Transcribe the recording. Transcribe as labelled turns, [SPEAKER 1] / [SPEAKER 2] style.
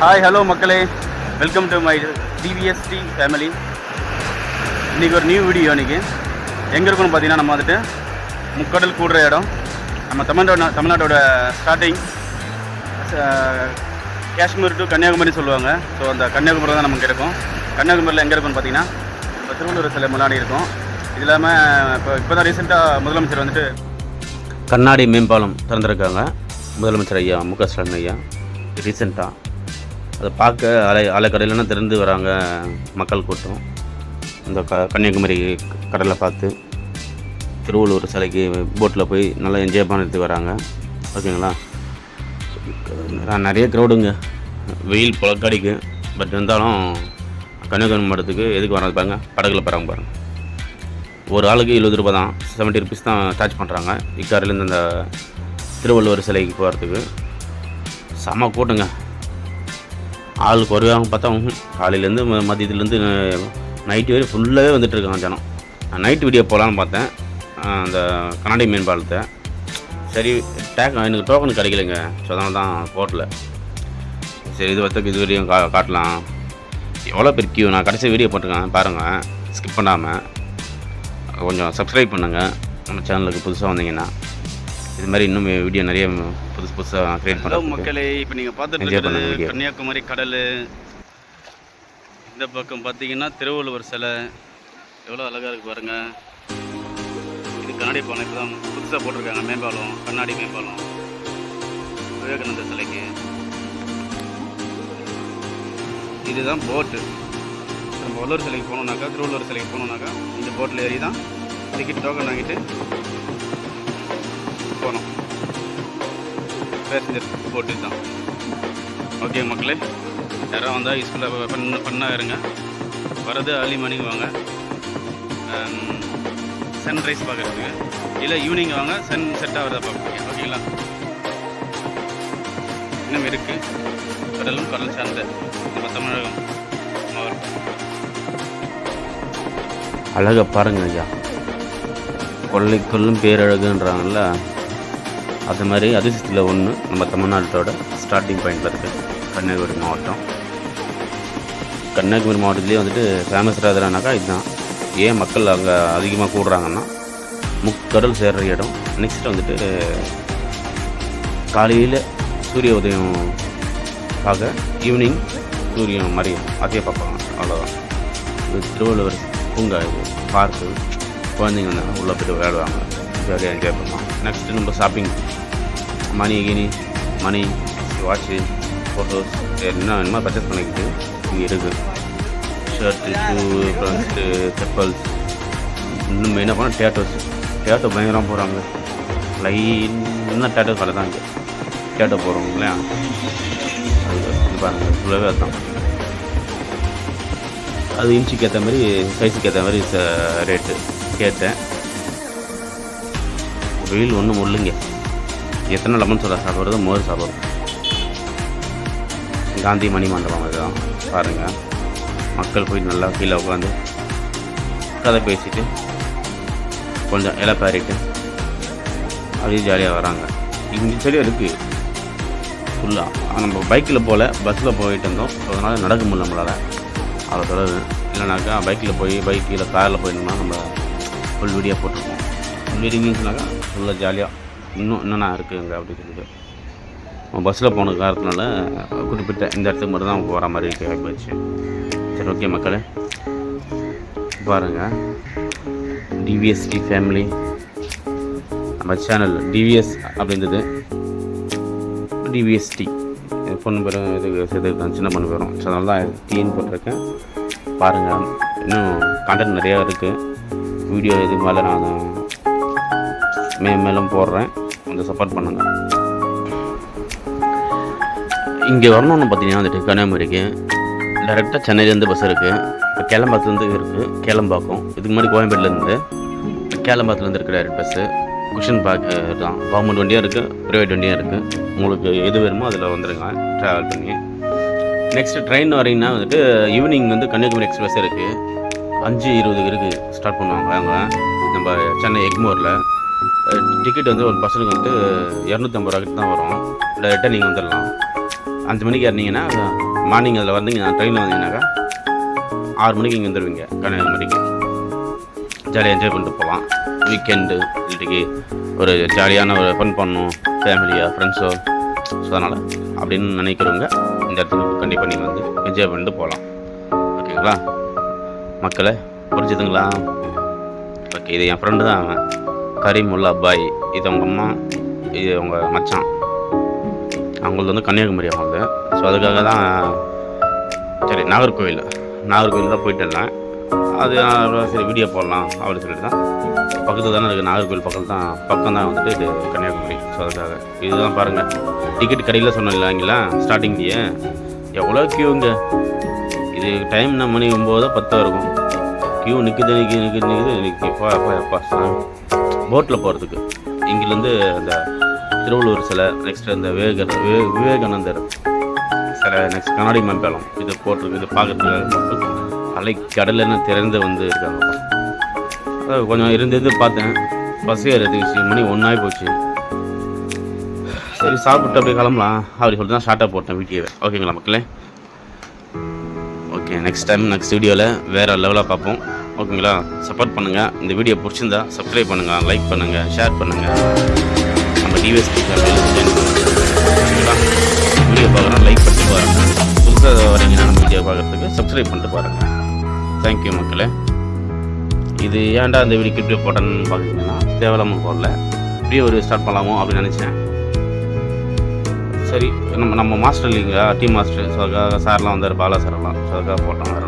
[SPEAKER 1] Hi hello மக்களே. Welcome to my TVSD family இன்றைக்கி ஒரு நியூ வீடியோ இன்றைக்கி எங்கே இருக்குன்னு பார்த்தீங்கன்னா நம்ம வந்துட்டு முக்கடல் கூடுற இடம். நம்ம தமிழ்நாடு தமிழ்நாட்டோட ஸ்டார்டிங் காஷ்மீர் டு கன்னியாகுமரி சொல்லுவாங்க. ஸோ அந்த கன்னியாகுமரி தான் நமக்கு இருக்கும். கன்னியாகுமரியில் எங்கே இருக்குன்னு பார்த்தீங்கன்னா இப்போ திருவள்ளூர் சிலை முன்னாடி இருக்கும். இது இல்லாமல் இப்போ இப்போ தான் ரீசெண்டாக முதலமைச்சர் வந்துட்டு
[SPEAKER 2] கண்ணாடி மேம்பாலம் திறந்திருக்காங்க. முதலமைச்சர் ஐயா மு க ஸ்டாலின் ஐயா ரீசெண்டாக அதை பார்க்க அலை அலைக்கடையிலலாம் திறந்து வராங்க மக்கள் கூட்டம். இந்த க கன்னியாகுமரி கடலை பார்த்து திருவள்ளூர் சிலைக்கு போட்டில் போய் நல்லா என்ஜாய் பண்ணிட்டு வராங்க. ஓகேங்களா? நிறைய க்ரௌடுங்க வெயில் புழக்கடிக்கு. பட் இருந்தாலும் கன்னியாகுமரி மாவட்டத்துக்கு எதுக்கு வராது பாருங்க. படகுல போகிறாங்க பாருங்கள் ஒரு ஆளுக்கு எழுபது ரூபா தான் செவன்ட்டி ருபீஸ் தான் சார்ஜ் பண்ணுறாங்க இக்காரிலேருந்து அந்த திருவள்ளுவர் சிலைக்கு போகிறதுக்கு செம கூட்டங்க. ஆள் குறைவாக பார்த்தா காலையிலேருந்து மதியத்துலேருந்து நைட்டு வரை ஃபுல்லாகவே வந்துட்டு இருக்காங்க ஜனம். நான் நைட் வீடியோ போகலான்னு பார்த்தேன். அந்த கண்ணாடி மேம்பாலத்தை. சரி டேக் எனக்கு டோக்கன் கிடைக்கலங்க. ஸோ அதனால தான் போட்டல சரி இது பார்த்தா இது வரையும் கா காட்டலாம். எவ்வளோ பேர் கியூ நான் கடைசி வீடியோ போட்டிருக்கேன். பாருங்கள் ஸ்கிப் பண்ணாமல் கொஞ்சம் சப்ஸ்கிரைப் பண்ணுங்கள் நம்ம சேனலுக்கு புதுசாக வந்தீங்கன்னா. இது மாதிரி இன்னும் வீடியோ நிறைய புதுசு புதுசாக க்ரியேட் பண்ணுறோம்
[SPEAKER 1] மக்களே இப்போ நீங்கள் பார்த்துட்டு. கன்னியாகுமரி கடல். இந்த பக்கம் பார்த்தீங்கன்னா திருவள்ளுவர் சிலை. எவ்வளோ அழகாக இருக்கு பாருங்க. இது கண்ணாடி பாலம் இப்போ தான் புதுசாக போட்டிருக்காங்க. மேம்பாலம் கண்ணாடி மேம்பாலம். விவேகானந்த சிலைக்கு. இதுதான் போட்டு நம்ம வள்ளூர் சிலைக்கு போனோம்னாக்கா திருவள்ளுவர் சிலைக்கு போனோம்னாக்கா இந்த போட்டில் ஏறி தான் டிக்கெட் டோக்கன் வாங்கிட்டு பேசஞ்சர் போட்டு தான். ஓகே மக்களே யாராவது வந்தால் யூஸ்ஃபுல்லாக பண்ண பண்ணாக இருங்க. வரது ஏர்லி மார்னிங் வாங்க. Um, சன்ரைஸ் பார்க்குறதுக்கு. இல்லை ஈவினிங் வாங்க. சன் செட் ஆகிறத பார்க்குறீங்க ஓகேங்களா இன்னும் இருக்குது கடலும் கடல் சார்ந்த நம்ம தமிழகம் மாவட்டம்.
[SPEAKER 2] அழகை பாருங்க ஐயா. கொள்ளைக்குள்ளும் பேரழகுன்றாங்கல்ல? அது மாதிரி அதிசயத்தில் ஒன்று நம்ம தமிழ்நாட்டோட ஸ்டார்டிங் பாயிண்டில் இருக்குது கன்னியாகுமரி மாவட்டம். கன்னியாகுமரி மாவட்டத்துலேயே வந்துட்டு ஃபேமஸ் ராஜரானாக்கா இதுதான். ஏன் மக்கள் அங்கே அதிகமாக கூடுறாங்கன்னா முக்கடல் சேர்ற இடம். நெக்ஸ்ட் வந்துட்டு காலையில் சூரிய உதயம் பார்க்க ஈவினிங் சூரியன் மறையும். அதே பார்ப்பாங்க அவ்வளோதான் இது திருவள்ளுவர் பூங்கா இது. பார்க்கு குழந்தைங்க வந்து உள்ளே போய்ட்டு விளையாடுவாங்க. ஜாலியாக என்ஜாய் பண்ணலாம் நெக்ஸ்ட்டு நம்ம ஷாப்பிங் மணி கினி மணி வாட்சு ஃபோட்டோஸ் என்ன வேணுமோ பர்ச்சேஸ் பண்ணிக்கிட்டு இங்கே இருக்குது ஷர்ட்டு ஷூ ப்ளஸ்ட்டு செப்பல்ஸ் இன்னும் மெயினாக போனால் டேட்டோஸ் டேட்டோ பயங்கரமாக போகிறாங்க லைனாக டேட்டோ கடை தான் இங்கே. டேட்டோ போகிறோம் இல்லையா? அது ஃபுல்லாகவே அதுதான். அது இன்ச்சுக்கு ஏற்ற மாதிரி சைஸுக்கு ஏற்ற மாதிரி ரேட்டு கேட்டேன். வெயில் ஒன்றும் முள்ளுங்க எத்தனை லெமன் சோடா சாப்பிட்றது மோர் சாப்பிட்றது காந்தி மணி மண்டபம் இதுதான் பாருங்கள் மக்கள் போய் நல்லா கீழே உட்காந்து கதை பேசிட்டு கொஞ்சம் இலை பாரிட்டு அப்படியே ஜாலியாக வராங்க. இங்கே சரியாக இருக்குது ஃபுல்லாக நம்ம பைக்கில் போகல பஸ்ஸில் போயிட்டு இருந்தோம். ஸோ அதனால் நடக்க முடியல நம்மளால். அவ்வளோ தொலைவு இல்லைனாக்கா பைக்கில் போய் பைக் காரில் போயிருந்தோம்னா நம்ம ஃபுல் வீடியோ போட்டிருப்போம். ஃபுல் சொன்னாக்கா ஃபுல்லாக ஜாலியாக இன்னும் என்னென்ன இருக்குங்க அப்படின்னு சொல்லிட்டு பஸ்ஸில் போன காரணத்தினால குறிப்பிட்ட இந்த இடத்துக்கு மட்டும் தான் போகிற மாதிரி இருக்க ஆகிப்போச்சு சரி ஓகே மக்களே. பாருங்கள் டிவிஎஸ்டி ஃபேமிலி நம்ம சேனல் டிவிஎஸ் அப்படின்றது டிவிஎஸ்டி பொண்ணு பேரும் இது சேர்த்துருக்கேன் சின்ன பொண்ணு பேரும் ஸோ அதனால தான் டீன் போட்டிருக்கேன். பாருங்கள் இன்னும் கண்டென்ட் நிறையா இருக்குது வீடியோ இது மேலே நான் மே மேலும் போடுறேன். கொஞ்சம் சப்போர்ட் பண்ணுங்கள் இங்கே வரணும்னு பார்த்தீங்கன்னா வந்துட்டு கன்னியாகுமரிக்கு டேரெக்டாக சென்னையிலேருந்து பஸ் இருக்குது இப்போ கேளம்பாக்கத்துலேருந்து இருக்குது கேளம்பாக்கம் இதுக்கு முன்னாடி கோயம்பேட்டிலேருந்து கேளம்பாக்கத்துலேருந்து இருக்குது டேரக்ட் பஸ்ஸு குஷன் பேக் தான் கவர்மெண்ட் வண்டியும் இருக்குது ப்ரைவேட் வண்டியும் இருக்குது உங்களுக்கு எது வேணுமோ அதில் வந்துடுங்க ட்ராவல் பண்ணி. நெக்ஸ்ட்டு ட்ரெயின் வரீங்கன்னா வந்துட்டு ஈவினிங் வந்து கன்னியாகுமரி எக்ஸ்பிரஸ் இருக்குது அஞ்சு இருபதுக்கு இருக்குது ஸ்டார்ட் பண்ணுவாங்க அவங்க. நம்ம சென்னை எக்மோரில். டிக்கெட் வந்து ஒரு பஸ்ஸுக்கு வந்து இரநூத்தம்பது ரூபாய்க்கு தான் வரும். டேரெக்டாக நீங்கள் வந்துடலாம். அஞ்சு மணிக்கு ஏறினீங்கன்னா மார்னிங் அதில் வந்தீங்க நான் ட்ரெயினில் வந்தீங்கன்னாக்கா ஆறு மணிக்கு இங்கே வந்துடுவீங்க கன்னியாகுமரிக்கு ஜாலியாக என்ஜாய் பண்ணிட்டு போகலாம். வீக்கெண்டு வீட்டுக்கு ஒரு ஜாலியான ஒரு ஃபன் பண்ணணும். ஃபேமிலியாக ஃப்ரெண்ட்ஸோ ஸோ அதனால் அப்படின்னு நினைக்கிறவங்க இந்த இடத்துக்கு கண்டிப்பாக நீங்கள் வந்து என்ஜாய் பண்ணிட்டு போகலாம். ஓகேங்களா மக்களை புரிஞ்சுதுங்களா? ஓகே இது என் ஃப்ரெண்டு தான் அவன். கரீமுல்லா பாய் இது அவங்க அம்மா இது அவங்க மச்சான். அவங்களது வந்து கன்னியாகுமரி அவங்களது ஸோ அதுக்காக தான் சரி நாகர்கோவில் நாகர்கோவில் தான் போயிட்டு இருந்தேன் அது சரி வீடியோ போடலாம் அப்படின்னு சொல்லிட்டு தான். பக்கத்தில் தானே இருக்குது நாகர்கோவில் பக்கம் தான். பக்கம் தான் வந்துட்டு இது கன்னியாகுமரி. ஸோ அதுக்காக. இதுதான் பாருங்கள் டிக்கெட் கடையில் சொன்னோம் இல்லைங்களா ஸ்டார்டிங்லேயே எவ்வளோ க்யூங்க இது டைம் நம்ம மணி ஒம்போதோ பத்தோ இருக்கும். கியூ நிற்குது நிற்குது நிற்குது நிற்குது நிற்கி எப்பா எப்பா எப்பா போட்டில் போகிறதுக்கு இங்கேருந்து அந்த திருவள்ளூர் சிலை நெக்ஸ்ட் அந்த விவேக விவே விவேகானந்தர் சிலை நெக்ஸ்ட் கண்ணாடி மம்பலம் இது போட்டிருக்கு இது பார்க்குறதுக்காக அலை கடலில் திறந்து வந்து இருக்காங்க. கொஞ்சம் இருந்தது பார்த்தேன். பஸ் ஏறதுக்கு மணி ஒன்றாகி போச்சு. சரி சாப்பிட்டு அப்படியே கிளம்பலாம். அப்படி சொல்லிட்டு தான் ஷார்ட்டாக போட்டேன் வீடியோவை ஓகேங்களா மக்களே? ஓகே நெக்ஸ்ட் டைம் நெக்ஸ்ட் வீடியோவில் வேறு லெவலாக பார்ப்போம். ஓகேங்களா? சப்போர்ட் பண்ணுங்கள் இந்த வீடியோ பிடிச்சிருந்தா சப்ஸ்கிரைப் பண்ணுங்கள் லைக் பண்ணுங்கள் ஷேர் பண்ணுங்கள் நம்ம டிவிஎஸ்டி ஓகேங்களா? வீடியோ பார்க்குறோம் லைக் பண்ணிட்டு பாருங்கள் புதுசாக வரீங்கன்னா நம்ம வீடியோ பார்க்குறதுக்கு சப்ஸ்கிரைப் பண்ணிட்டு பாருங்கள் தேங்க்யூ மக்களே. இது ஏன்டா இந்த வீடியோ கிட்ட போட்டேன்னு பார்த்தீங்கன்னா தேவையில்லாமல் போடல. இப்படியே ஒரு ஸ்டார்ட் பண்ணலாமோ அப்படின்னு நினச்சேன். சரி நம்ம நம்ம மாஸ்டர் இல்லைங்களா டீம் மாஸ்டர் சார்லாம் வந்தார் பாலா சார்லாம் சார்க்காக போட்டோம் வேறு